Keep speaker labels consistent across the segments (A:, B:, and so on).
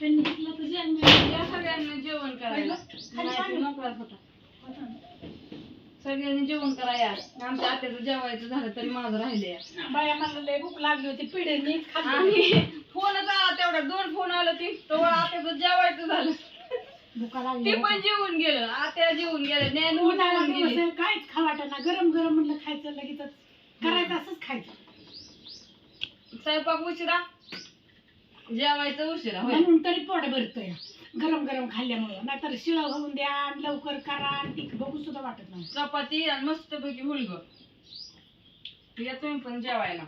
A: त्यांनी घेतलं तर जेवण
B: या सगळ्यांनी जेवण करायला. नाही. तो होता. सगळ्यांनी जेवण करा या आमच्या आत्याचं जेवायचं झालं तरी माझं राहिले
A: बाया मला लय भूक लागली होती पिढ्यांनी खाल्ली
B: आणि फोन आला तेवढा दोन फोन आलं ती तो आत्याचं जेवायचं झालं.
A: भुका
B: ते पण जेवून गेलं. आत्या जेवून गेलं ज्ञान
A: उन्हाळा दिवस
B: गेली.
A: काहीच खा वाटेना गरम गरम म्हणलं खायचं लगेच करायचं असंच खायचं.
B: स्वयंपाक उशिरा. जेवायचं उशिरा
A: म्हणून तरी पोट भरतोय. गरम गरम खाल्ल्यामुळं. नाहीतर शिळं होऊन द्या आणि लवकर करा आणि ती बघू सुद्धा वाटत नाही.
B: चपाती आणि मस्त पैकी हुलग. या तुम्ही पण जेवायला.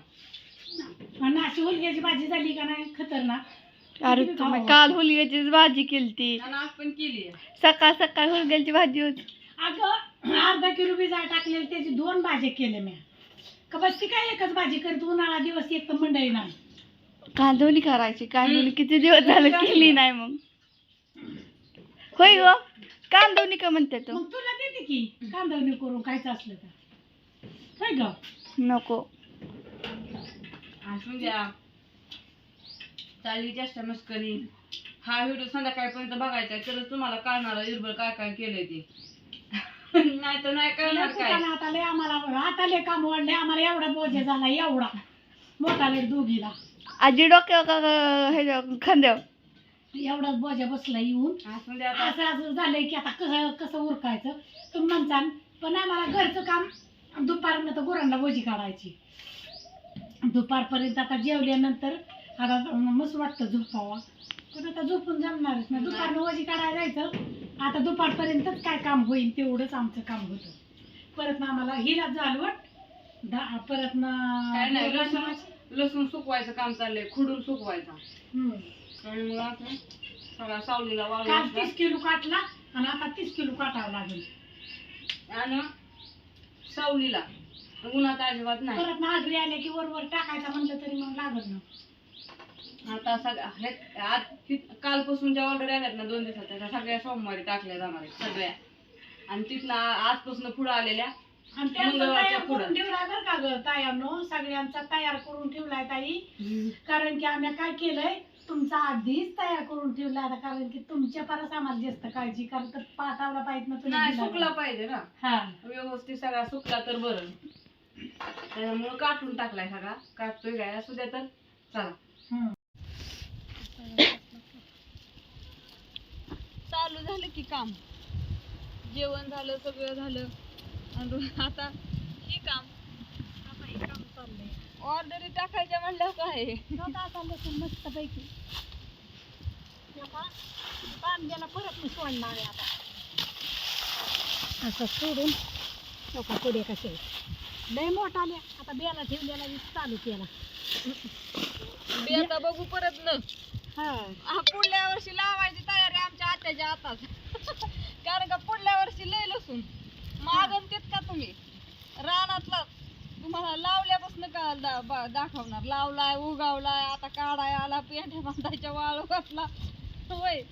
A: आणि अशी हुलग्याची भाजी झाली का नाही? खतरनाक.
C: अरे तुम्ही? काल हुलग्याचीच भाजी केलती.
B: आणि आज पण केली
C: सकाळ सकाळ हुलग्याची भाजी होती.
A: अगं अर्धा किलो बी जाळ टाकलेली त्याची दोन भाज्या केल्या मी का बस ती काय एकच भाजी करत उन्हाळा दिवस एक तर मंडळी नाही.
C: कांदोली करायची. कांदोली किती दिवस झालं केली नाही मग? होय ग. कांदोली का म्हणते तो?
A: मग तुला देते की. कांदवणी करून खायचं असलं तर. काय ग.
C: नको.
B: असून द्या. चालली चेष्टा मस्करी. हा व्हिडिओ संध्याकाळपर्यंत बघायचा आहे तरच तुम्हाला कळणार आहे काय काय केलंय ते. नाही तर नाही कळणार काय.
A: आता लय आम्हाला आता लय काम वाढले आम्हाला एवढा बोजा झाला एवढा. मोठा लय दोघीला.
C: आजी डोक्यावर का का ह्याच्या खांद्यावर
A: एवढाच बोजा बसला येऊन.
B: आता.
A: असं असं झालंय की आता कसं कसं उरकायचं? तुम्ही म्हणसान पण आम्हाला घरचं काम दुपारनं तर गुरांना बोजी काढायची. दुपारपर्यंत आता जेवल्यानंतर आता मस्त वाटतं झोपावा. पण आता झोपून जमणारच नाही. दुपारनं वजी काढायला जायचं. आता दुपारपर्यंतच काय काम होईल तेवढंच आमचं काम होतं. परत ना आम्हाला हिला झालवट दा- परत ना
B: काय नाही लसूण लसूण सुकवायचं काम चाललंय खुडून सुकवायचा.
A: हम्म.
B: आणि मग आता सगळा सावलीला
A: काल तीस किलो काटला आणि आता तीस किलो काटावं लागेल.
B: आणि सावलीला. उन्हात अजिबात नाही.
A: परत ना आगरी आले की वर वर टाकायचा म्हणलं तरी मग लागत ना.
B: आता सगळ्या हे- आज ति- कालपासून ज्या ऑर्डर आल्यात ना दोन दिवसाच्या त्या सगळ्या सोमवारी टाकल्या जाणार आहेत सगळ्या. आणि तिथनं आ- आजपासून पुढं आलेल्या.
A: आणि त्यांचं
B: मंगळवारच्या
A: तयार
B: पुढं.
A: करून ठेवलाय बरं का ग तायानो? सगळ्यांचा तयार करून ठेवलाय ताई. कारण की आम्ही काय केलंय? तुमचा आधीच तयार करून ठेवलाय आता कारण की तुमच्या परत आम्हाला जास्त काळजी कारण तर पाठावला पाहिजे ना तुम्ही
B: नाही सुकला. पाहिजे ना.
A: हा.
B: व्यवस्थित सगळा सुकला तर बरं. त्याच्यामुळं काटून टाकलाय सगळा. काटतोय काय? असू द्या तर. चला.
A: हम्म.
B: चालू झालं की काम. जेवण झालं सगळं झालं. आता हे काम
A: आता हे काम चाललंय.
B: ऑर्डरी टाकायच्या म्हणल्यावर काय?
A: नव्हतं मस्त पैकी कांद्याला परत मी सोडणार आहे आता. असं सोडून पुढे कसे लय मोठा आल्या. आता ठेवलेला चालू केला.
B: बघू परत न.
A: हा.
B: हा पुढल्या वर्षी लावायची तयारी आमच्या आत्याच्या आताच कारण का पुढल्या वर्षी लय लसून मागन का तुम्ही? रानातला तुम्हाला लावल्यापासून का दा- बा- दाखवणार. लावलाय उगावलाय आता काढाय आला पेंढ्या बांधायच्या वाळू घातला होय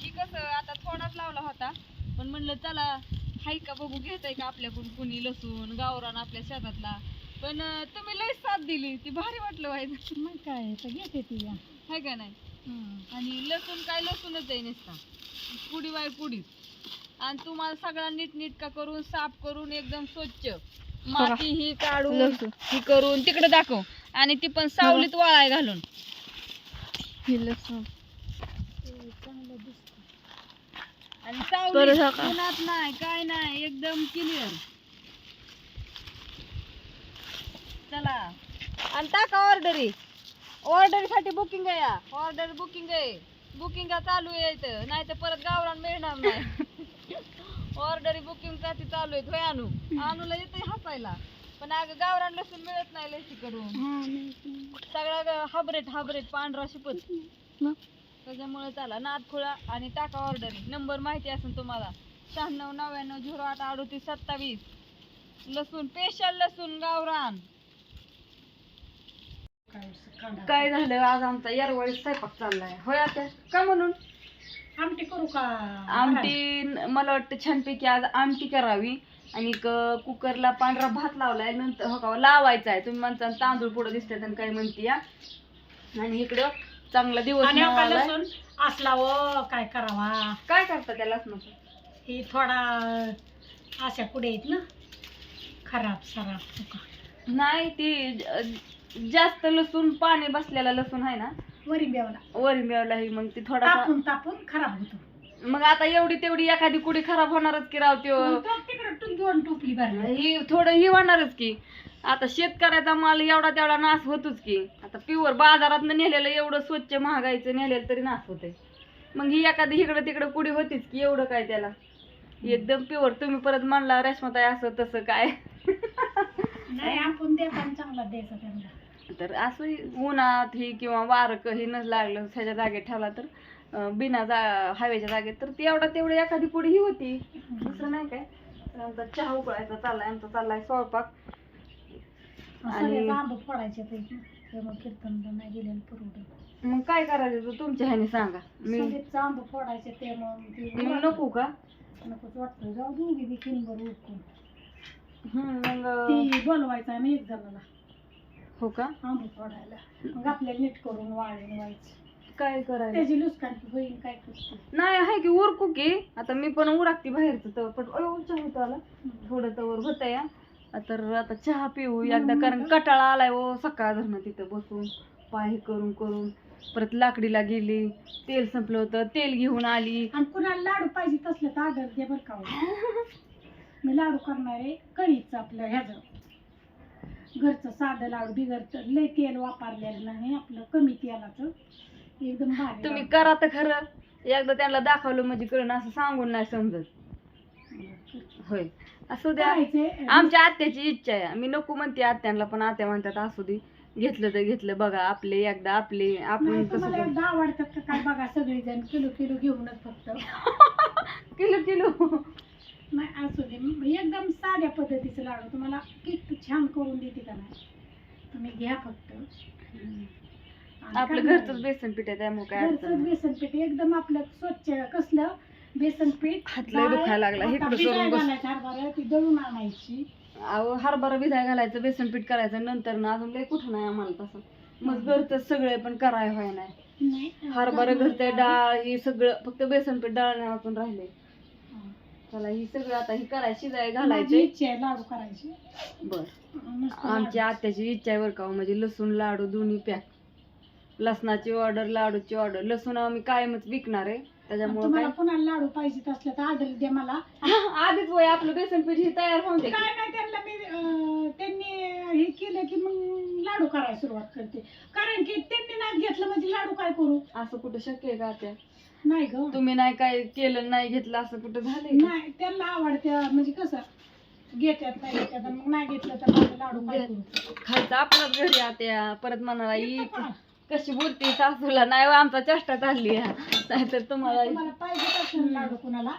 A: हे
B: कसं आता थोडाच लावला होता. पण म्हणलं चला हाय का बघू घेताय का आपल्याकडून कुणी लसूण गावरान आपल्या शेतातला. पण अं, तुम्ही लय साथ दिली. ती भारी वाटलं व्हायचं
A: मग काय तर घेते ती या.
B: हाय का नाही? आणि लसूण काय लसूणच आहे नुसता. पुडी वाय पुडी. आणि तुम्हाला सगळा नीटनीटका करून साफ करून एकदम स्वच्छ. माती ही काढून
C: लसूण.
B: ही करून तिकडे दाखव. आणि ती पण सावलीत वाळाय घालून.
C: हे लसूण.
A: चांगलं दिसतं
B: आणि सावलीत
C: का?
B: उन्हात नाही काय नाही एकदम क्लिअर चला. आणि टाका ऑर्डरी ऑर्डरसाठी बुकिंग आहे या. ऑर्डर बुकिंग आहे. बुकिंग चालू आहे इथं. नाही तर परत गावरान मिळणार नाही. ऑर्डरी बुकिंगसाठी चालू आहे होय आणू आणूला येते हसायला. पण अगं गावरान लसूण मिळत नाही लसी करून सगळा हाबरेट हाबरेट पांढरा शिपत? त्याच्यामुळे चला नादखुळा आणि टाका ऑर्डरी. नंबर माहिती असेल तुम्हाला. शहाण्णव नव्याण्णव झिरो आठ अडोतीस सत्तावीस. लसूण स्पेशल लसूण गावरान.
A: काय
B: काय झालं? आज आमचा यारवाळी स्वयंपाक चाललाय. होय आता का म्हणून?
A: आमटी करू का?
B: आमटी मला वाटतं छानपैकी आज आमटी करावी. आणि क- कुकरला पांढरा भात लावलाय. नंतर हो का लावायचा आहे. तुम्ही म्हणता तांदूळ पुढं दिसतात आणि काय म्हणते या आणि इकडं चांगला दिवस
A: आणि. लसूण? असला व काय करावा?
B: काय करता त्या लसणाचं?
A: ही थोडा अशा पुढे आहेत ना? खराब सराब तुका.
B: नाही ती ज- जास्त लसूण पाणी बसलेला लसूण आहे ना
A: वरी बेवला.
B: वरी मिळवला ही मग ती थोडा
A: तापून तापून खराब होतो.
B: मग आता एवढी तेवढी एखादी कुडी खराब होणारच की राव त्यो.
A: तिकडे दोन टोपली भरली.
B: ही थोडं ही होणारच की. आता शेतकऱ्याचा माल एवढा तेवढा नाश होतोच की. आता प्युअर बाजारात नेलेलं एवढं स्वच्छ महागाईचं नेलेलं तरी नाश होते मग ही एखादी इकडं तिकडं कुडी होतीच की एवढं काय त्याला. एकदम प्युअर तुम्ही परत म्हणला रेशमाताई असं तसं काय?
A: नाही आपण देताना चांगला द्यायचा त्यांना.
B: तर असं उन्हात ही किंवा वारक ही न लागलं ह्याच्या जागेत ठेवला तर बिना जा हवेच्या जागेत तर ती एवढा तेवढी एखादी पुढे ही होती. दुसरं नाही काय. तर आमचा चहा उकळायचा चाललाय आमचा चाललाय स्वयंपाक. आणि-
A: फोडायचे नाही गेलेलं परवडत
B: मग काय करायचं ते तुमच्या ह्याने सांगा. मी
A: आंब फोडायचे ते मग
B: मग नको का?
A: नकोच वाटतं. जाऊ बी किनभर उठून
B: हम्म, मग
A: ती बोलवायचं आणि एक जणाला.
B: हो का?
A: आंब फोडायला मग आपल्याला नीट करून वाळून व्हायचं.
B: काय करायचं?
A: त्याची लुसकांची बहीण काय करते
B: नाही आहे की उरकू की. आता मी पण उरकते बाहेरचं तर पण अयो, चहा होतो आला. थोडं तवर होत या तर आता चहा पिऊ एकदा कारण कटाळा आलाय ओ सकाळ धरणं तिथं बसून पाय हे करून करून. परत लाकडीला गेली तेल संपलं होतं तेल घेऊन आली.
A: आणि कुणाला लाडू पाहिजे तसलं तर आदर दे बरं का हो. मी लाडू करणार आहे कढीचं आपलं ह्याचं. घरचं साधं लाडू तर लय तेल वापरलेलं नाही आपलं कमी तेलाचं. एकदम भारी
B: तुम्ही. करा तर खरं. एकदा त्यांना दाखवलं म्हणजे कळण असं सांगून नाही समजत. होय. असू द्या.
A: करायचे
B: आमच्या आत्याची इच्छा आहे. मी नको म्हणते आत्यांना पण आत्या म्हणतात असू दे. घेतलं तर घेतलं. बघा आपले एकदा आपले आपण
A: नाही
B: कसं
A: तुम्हाला
B: करू?
A: एकदा आवडतात का काय? बघा सगळेजण किलो किलो घेऊनच फक्त.
B: Kilo kilo.
A: नाही असू दे मग एकदम साध्या पद्धतीचं लाडू तुम्हाला किती छान करून देते का नाही तुम्ही घ्या फक्त आणि
B: आपलं घरचंच
A: आहे.
B: बेसन पीठ आहे त्यामुळे काय अडचण नाही.
A: बेसन पीठ एकदम आपलं स्वच्छ कसलं बेसन पीठ
B: हात लय दुखायला लागला.
A: आता
B: इकडं
A: भिजायला
B: करून बस.
A: घालायचं हरभरा ती दळून आणायची
B: अहो हरभरा भिजाय घालायचं बेसन पीठ करायचं नंतर ना अजून लय कुठं नाही आम्हाला तसं मग घरचं सगळे पण कराय व्हाय नाही
A: नाही
B: हरभरा घरचं. डाळ ही सगळं फक्त बेसन पीठ डाळण्यातून राहिले
A: हा.
B: चला ही सगळं आता ही करायची शिजाय
A: माझी
B: घालायचे.
A: इच्छा आहे लाडू करायची.
B: बर.
A: नुसतं
B: आमची
A: लाडू.
B: आत्याची इच्छा आहे बरं का हो, म्हणजे लसूण लाडू दोन्ही पॅक लसणाची ऑर्डर लाडूची ऑर्डर लसूण आम्ही कायमच विकणार आहे. त्याच्यामुळे
A: तुम्हाला पुन्हा लाडू पाहिजे असलं तर ऑर्डर द्या मला.
B: आधीच वय आपलं बेसन पीठ ही तयार होऊन
A: काय नाही त्यांना मी अं, त्यांनी हे केलं की मग लाडू करायला सुरुवात करते. कारण की त्यांनी नाही घेतलं म्हणजे लाडू काय करू?
B: असं कुठं शक्य आहे का त्या
A: नाही ग.
B: तुम्ही नाही काय केलं नाही घेतलं असं कुठं झालंय का?
A: नाही त्यांना आवडते म्हणजे कसं घेतात नाही घेतात आणि मग नाही घेतलं तर माझं लाडू करू?
B: खायचं आपल्याच घरी आत्या. परत म्हणाला
A: पण.
B: कशी बोलते सासूला? नाही हो, आमचा चेष्टा चालली नाहीतर तुम्हाला
A: तुम्हाला पाहिजे असेल लाडू कुणाला.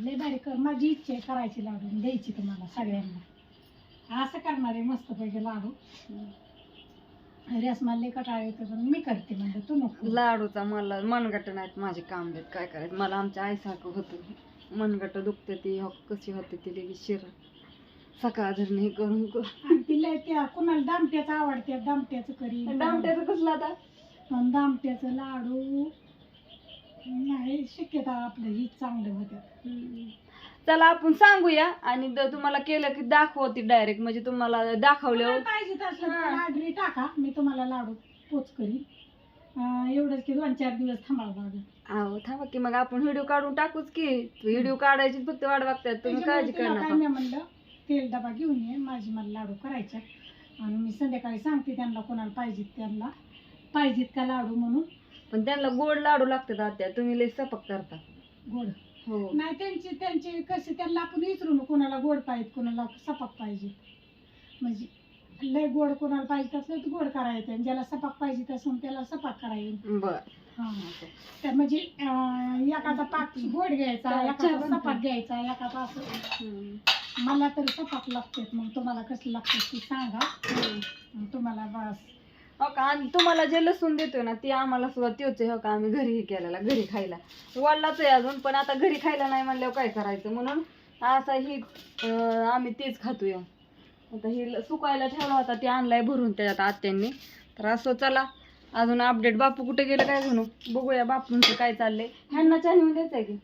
A: लय भारी कर माझी इच्छा आहे करायची लाडू द्यायची तुम्हाला सगळ्यांना. असं करणार आहे मस्त पैकी लाडू कटाळ येतो पण मी करते म्हणजे तू नको.
B: लाडूचा मला मनगट नाहीत माझे काम देत काय करायचं? मला आमच्या आईसारखं होतं मनगट दुखते ती हो कशी होते ती लगेच शिर. सकाळ धरण हे करून करून.
A: आणि तिला त्या कुणाला दामट्याचं आवडते दामट्याचं करी
B: दामट्याचं कसलं आता?
A: आणि दामट्याचं लाडू नाही शक्यता आपलं ही चांगलं होतं
B: चला आपण सांगूया. आणि द- तुम्हाला केलं की दाखवते डायरेक्ट म्हणजे तुम्हाला दाखवल्यावर
A: तुम्हाला पाहिजे असलं तर
B: हा.
A: ऑर्डरी टाका. मी तुम्हाला लाडू पोच करीन. अं, एवढंच की दोन चार दिवस थांबावं लागेल.
B: अहो थांबा की मग आपण व्हिडिओ काढून टाकूच की. व्हिडिओ काढायची फक्त वाट बघतात. तुम्ही काळजी
A: त्याच्यामुळे
B: करू
A: तिला काय
B: नका.
A: मी म्हणलं तेल डबा घेऊन ये. माझी मला लाडू करायचे आणि मी संध्याकाळी सांगते त्यांना कोणाला पाहिजेत त्यांना. पाहिजेत का लाडू म्हणून?
B: पण त्यांना गोड लाडू लागतात आत्या. तुम्ही लय सपक करता.
A: गोड.
B: हो.
A: नाही त्यांचे त्यांचे कसे त्यांना आपण विचारू ना कोणाला गोड पाहिजे कोणाला सपाक पाहिजे. म्हणजे लय गोड कोणाला पाहिजे असलं तर गोड करायचं आणि ज्याला सपाक पाहिजे असून त्याला सपाक करायचं
B: बर.
A: हा. तर म्हणजे अं, एकाचा पाक गोड घ्यायचा
B: चहा
A: एकाचा. सपाक घ्यायचा एकाचा असं. मला तर सपाक लागते मग तुम्हाला कसं लागतं ते सांगा. मग तुम्हाला बस.
B: हो का? आणि तुम्हाला जे लसूण देतोय ना ते आम्हाला सुद्धा तेच आहे हो का? आम्ही घरी हे केलेला घरी खायला. वाढलाच आहे अजून पण आता घरी खायला नाही म्हणल्यावर काय करायचं? म्हणून असं ही आम्ही तेच खातोय. आता ही ल- सुकायला ठेवला होता ते आणलाय भरून त्याच्यात आत्यांनी. तर असं चला अजून अपडेट बापू कुठे गेलं काय म्हणू? बघूया बापूंचं काय चाललंय. ह्यांना चहा नेऊन द्यायचं आहे की